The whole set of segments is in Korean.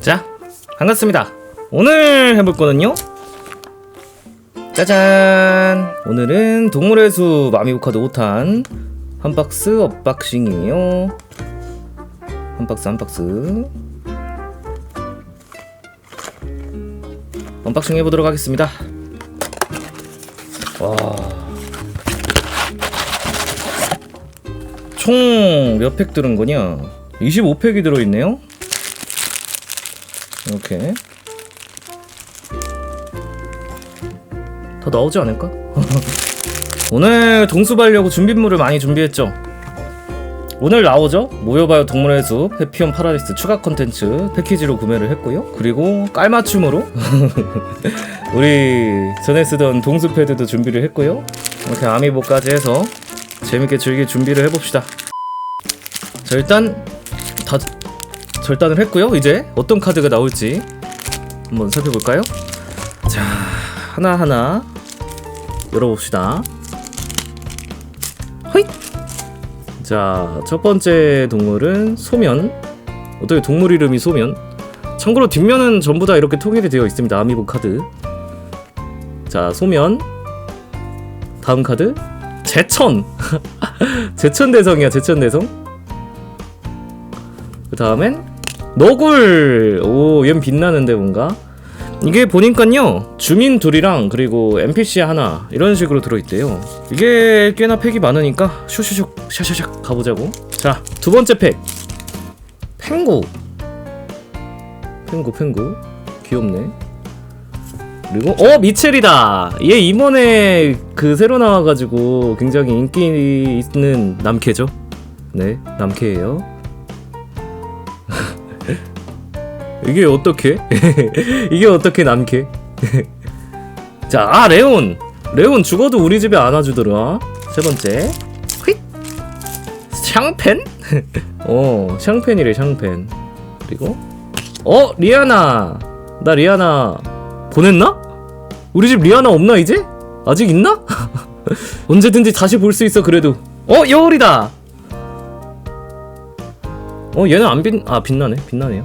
자, 반갑습니다. 오늘 해볼 거는요. 짜잔! 오늘은 동물의 숲 아미고 카드 5탄 한 박스 언박싱이에요. 한 박스 한 박스. 언박싱 해보도록 하겠습니다. 와. 총 몇 팩 들은 거냐? 25팩이 들어있네요. 이렇게 더 나오지 않을까? 오늘 동수하려고 준비물을 많이 준비했죠. 오늘 나오죠? 모여봐요 동물의 숲 해피온 파라디스 추가 컨텐츠 패키지로 구매를 했고요. 그리고 깔맞춤으로 우리 전에 쓰던 동수 패드도 준비를 했고요. 이렇게 아미보까지 해서 재밌게 즐길 준비를 해봅시다. 자 일단 다 절단을 했고요. 이제 어떤 카드가 나올지 한번 살펴볼까요? 자 하나 하나 열어봅시다. 허잇. 자 첫 번째 동물은 소면. 어떻게 동물 이름이 소면? 참고로 뒷면은 전부 다 이렇게 통일이 되어 있습니다. 아미보 카드. 자 소면. 다음 카드 제천. 제천 대성이야 제천 대성. 그 다음엔 너굴 오 얜 빛나는데 뭔가? 이게 보니깐요 주민 둘이랑 그리고 NPC 하나 이런 식으로 들어있대요. 이게 꽤나 팩이 많으니까 슈슈슉 샤샤샥 가보자고. 자 두 번째 팩. 펭구. 펭구 펭구. 귀엽네. 그리고 어 미첼이다! 얘 이번에 그 새로 나와가지고 굉장히 인기 있는 남캐죠? 네 남캐예요 이게 어떻게? 이게 어떻게 남캐? 자, 아 레온. 레온 죽어도 우리 집에 안아주더라. 세 번째. 휙. 샹펜? 어, 샹펜이래 샹펜. 그리고 어 리아나. 나 리아나 보냈나? 우리 집 리아나 없나 이제? 아직 있나? 언제든지 다시 볼 수 있어 그래도. 어 여울이다. 어 얘는 안 빛, 아 빛나네 빛나네요.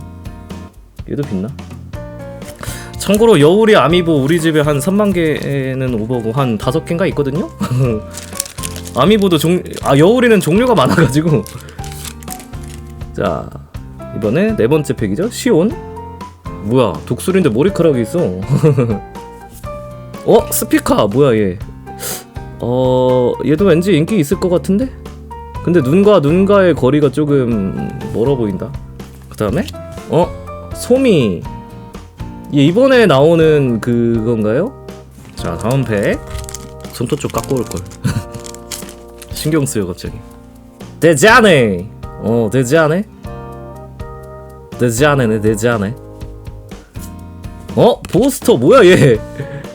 얘도 빛나? 참고로 여울이 아미보 우리 집에 한 3만 개는 오버고 한 5개인가 있거든요? 아미보도 종, 아 여울이는 종류가 많아가지고. 자 이번에 네 번째 팩이죠? 시온. 뭐야 독수리인데 머리카락이 있어. 어 스피카 뭐야 얘 어 얘도 왠지 인기 있을 것 같은데? 근데 눈과 눈과의 거리가 조금 멀어 보인다. 그 다음에 어 소미. 얘 이번에 나오는 그건가요? 자 다음 팩. 손톱 좀 깎고 올걸. 신경 쓰여 갑자기. 되지 않네. 어 되지 않네? 되지 않네 되지 않네. 어? 보스터 뭐야 얘?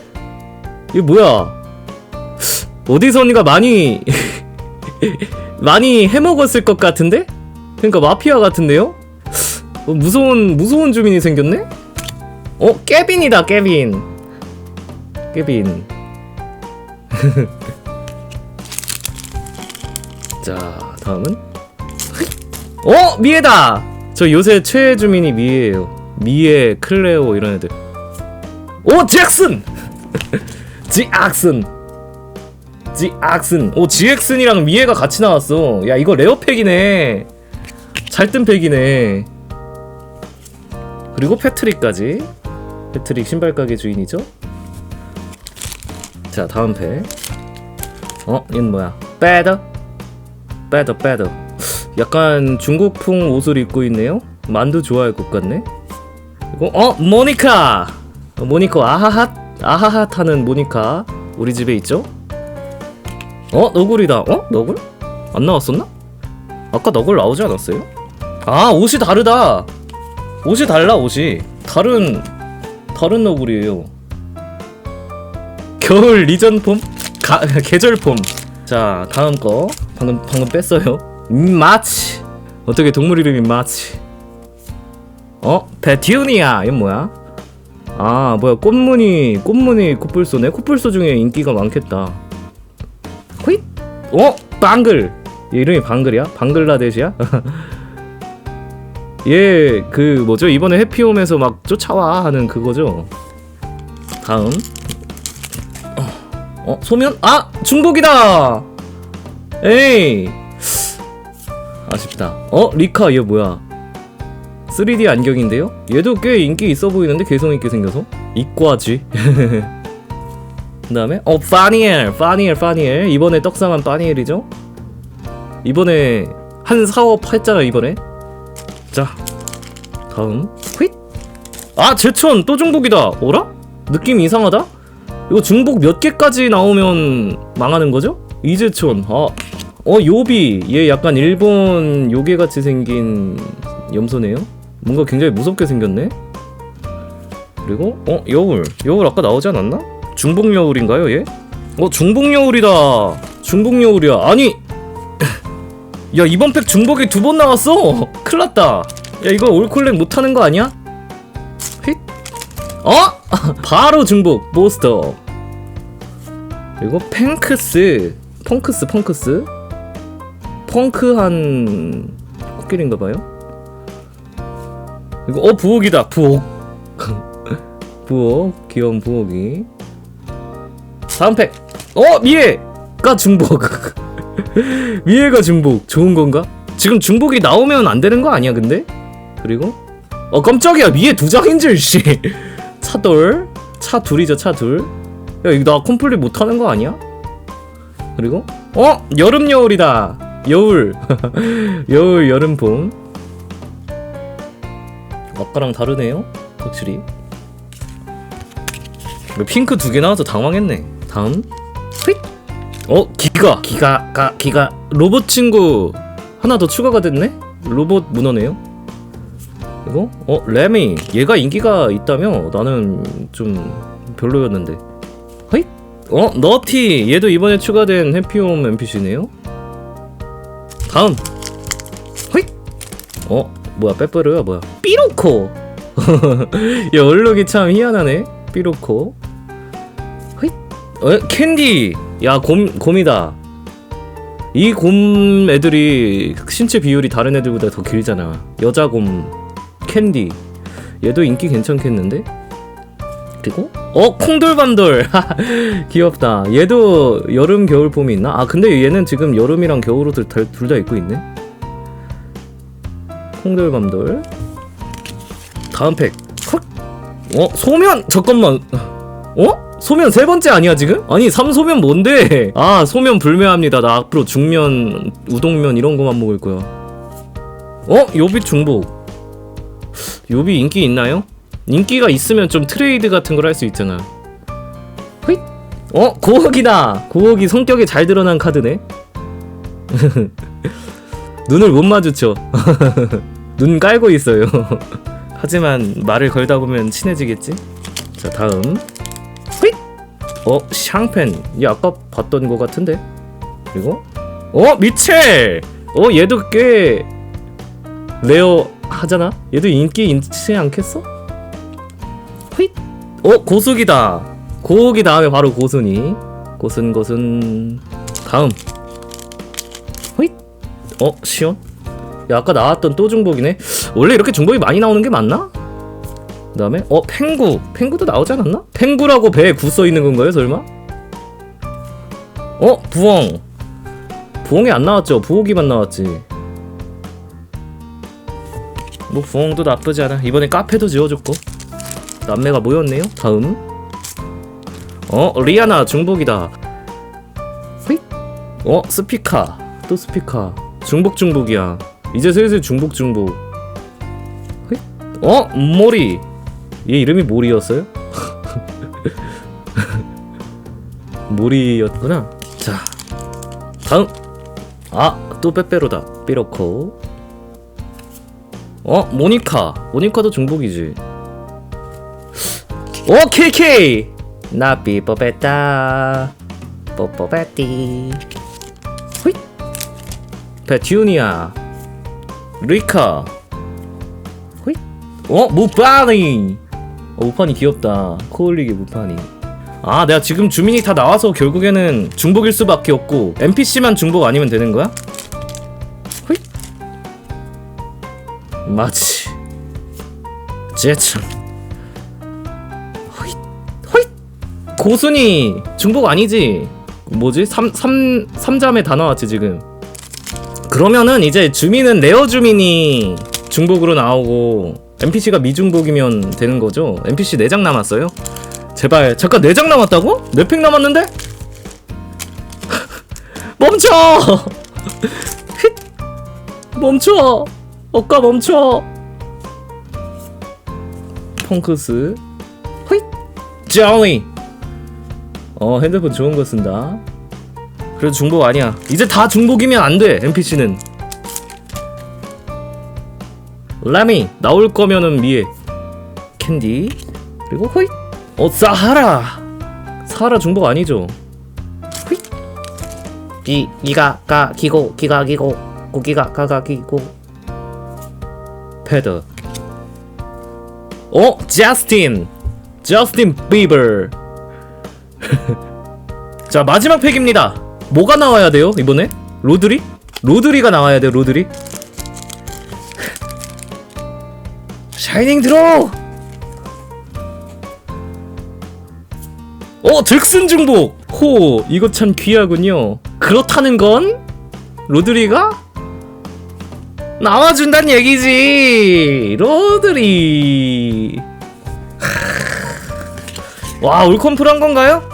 이게 뭐야? 어디선가 많이 많이 해먹었을 것 같은데? 그러니까 마피아 같은데요? 어, 무서운 무서운 주민이 생겼네? 어 깨빈이다 깨빈. 깨빈. 자 다음은? 어 미에다! 저 요새 최애 주민이 미에예요. 미에 클레오 이런 애들. 오 잭슨! 지악슨. 지악슨. 오 지액슨이랑 미에가 같이 나왔어. 야 이거 레어팩이네. 잘 뜬 팩이네 그리고 패트릭까지 패트릭 신발 가게 주인이죠 자 다음 팩 어? 얘는 뭐야 배더 배더 배더 약간 중국풍 옷을 입고 있네요 만두 좋아할 것 같네 그리고 어? 모니카 어, 모니카 아하핫 아하핫 하는 모니카 우리 집에 있죠 어? 너굴이다 어? 너굴? 안 나왔었나? 아까 너굴 나오지 않았어요? 아 옷이 다르다 옷이 달라 옷이. 다른 다른 너구리예요. 겨울 리전 폼? 가, 계절 폼 자 다음 거. 방금 방금 뺐어요. 음, 마치 어떻게 동물 이름이 마치 어? 베티우니아. 이건 뭐야? 아 뭐야. 꽃무늬 꽃무늬 코뿔소네? 코뿔소 중에 인기가 많겠다. 호잇! 어? 방글. 얘 이름이 방글이야? 방글라데시야 얘 그 뭐죠? 이번에 해피홈에서 막 쫓아와 하는 그거죠? 다음. 어, 어 소면? 아 중복이다! 에이. 아쉽다. 어 리카 얘 뭐야? 3D 안경인데요? 얘도 꽤 인기 있어 보이는데 개성 있게 생겨서? 이과지. 그 다음에 어 파니엘 파니엘 파니엘. 이번에 떡상한 파니엘이죠? 이번에 한 사업 했잖아 이번에 자 다음 휙! 아 제천 또 중복이다 어라? 느낌 이상하다? 이거 중복 몇 개까지 나오면 망하는 거죠? 이제촌 아, 어 요비 얘 약간 일본 요괴 같이 생긴 염소네요 뭔가 굉장히 무섭게 생겼네 그리고 어 여울 여울 아까 나오지 않았나? 중복 여울인가요 얘? 어 중복 여울이다 중복 여울이야 아니 야 이번 팩 중복이 두 번 나왔어. 큰일났다. 야 이거 올콜렉 못하는 거 아니야? 휙. 어? 바로 중복. 모스터 그리고 팽크스. 펑크스 펑크스. 펑크한 코끼리인가봐요? 이거 어 부엌이다. 부엌. 부엌. 귀여운 부엌이. 다음 팩 어 미에가 중복 미에가 중복 좋은 건가? 지금 중복이 나오면 안 되는 거 아니야 근데? 그리고? 어 깜짝이야. 미에 두 장인 줄씨. 차돌 차 둘이죠 차둘. 야 이거 나 컴플릿 못하는 거 아니야? 그리고? 어? 여름 여울이다. 여울. 여울 여름 봄. 아까랑 다르네요 확실히. 핑크 두 개 나와서 당황했네. 다음. 휙! 어 기가. 기가 가 기가. 로봇 친구 하나 더 추가가 됐네? 로봇 문어네요? 그리고 어 레미 얘가 인기가 있다며? 나는 좀 별로였는데. 허잇 어 너티. 얘도 이번에 추가된 해피홈 NPC네요? 다음. 허잇 어 뭐야 빼빼로야? 뭐야? 삐로코. 얘 얼룩이 참 희한하네. 삐로코 허잇 어? 캔디. 야 곰, 곰이다. 이 곰 애들이 신체 비율이 다른 애들보다 더 길잖아. 여자 곰 캔디. 얘도 인기 괜찮겠는데? 그리고? 어 콩돌밤돌. 귀엽다. 얘도 여름 겨울 봄이 있나? 아 근데 얘는 지금 여름이랑 겨울 옷을 둘 다 입고 있네. 콩돌밤돌. 다음 팩. 컷! 어 소면! 잠깐만. 어? 소면 세 번째 아니야 지금? 아니 삼소면 뭔데? 아 소면 불매합니다. 나 앞으로 중면, 우동면 이런 거만 먹을 거야. 어? 요비 중복. 요비 인기 있나요? 인기가 있으면 좀 트레이드 같은 걸 할 수 있잖아. 휘? 어? 고옥이다. 고옥이 성격이 잘 드러난 카드네. 눈을 못 마주쳐. 눈 깔고 있어요. 하지만 말을 걸다 보면 친해지겠지? 자 다음 어 샹펜. 얘 아까 봤던 거 같은데? 그리고 어 미첼! 어 얘도 꽤 레어 하잖아? 얘도 인기 있지 않겠어? 휘! 어 고수기다. 고기 다음에 바로 고순이. 고순 고순. 다음. 휘! 어 시온? 야 아까 나왔던 또 중복이네. 원래 이렇게 중복이 많이 나오는 게 맞나? 그 다음에 어 펭구. 펭구도 나오지 않았나? 펭구라고 배에 구 써있는 건가요 설마? 어 부엉. 부엉이 안 나왔죠. 부엉이만 나왔지. 뭐 부엉도 나쁘지 않아. 이번엔 카페도 지어줬고. 남매가 모였네요. 다음. 어 리아나 중복이다. 휘? 어 스피카. 또 스피카. 중복 중복이야. 이제 슬슬 중복 중복. 휘? 어 모리 얘 이름이 모리였어요? 모리였구나. 자, 다음. 아, 또 빼빼로다. 삐로코. 어, 모니카. 모니카도 중복이지. 오, KK. 나 삐뽀뺐다. 뽀뽀뺐디. 휘. 페튜니아. 리카. 휘. 어, 무파니. 어, 우판이 귀엽다. 코올리기 무판이. 아, 내가 지금 주민이 다 나와서 결국에는 중복일 수밖에 없고 NPC만 중복 아니면 되는 거야? 휘? 마치 제참 허잇 허잇 고순이 중복 아니지 뭐지 삼삼 삼자매 다 나왔지 지금 그러면은 이제 주민은 레어 주민이 중복으로 나오고 NPC가 미중복이면 되는 거죠 NPC 4장 남았어요 제발 잠깐 4장 남았다고? 4팩 남았는데? 멈춰! 휙! 멈춰! 억가 멈춰! 펑크스 호잇! 쩌이! 어 핸드폰 좋은 거 쓴다 그래도 중복 아니야 이제 다 중복이면 안돼 NPC는 라미 나올 거면은 미에 캔디 그리고 호잇! 어 사하라! 사하라 중복 아니죠? 호잇! 기 기가 가 기고 기가 기고 고기가 가가 기고. 패드. 어 자스틴 저스틴 비버 자 마지막 팩입니다. 뭐가 나와야 돼요 이번에? 로드리? 로드리가 나와야 돼요 로드리 샤이닝 드로우! 어 득슨 중복! 호 이거 참 귀하군요. 그렇다는 건? 로드리가? 나와준다는 얘기지! 로드리! 와 울컴플 한 건가요?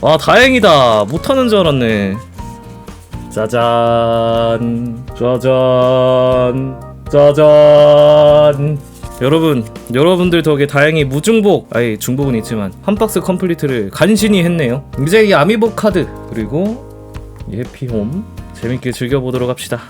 와 다행이다. 못하는 줄 알았네. 짜잔 짜잔 짜잔. 여러분 여러분들 덕에 다행히 무중복 아니 중복은 있지만 한 박스 컴플리트를 간신히 했네요. 이제 이 아미복 카드 그리고 이 해피홈 재밌게 즐겨보도록 합시다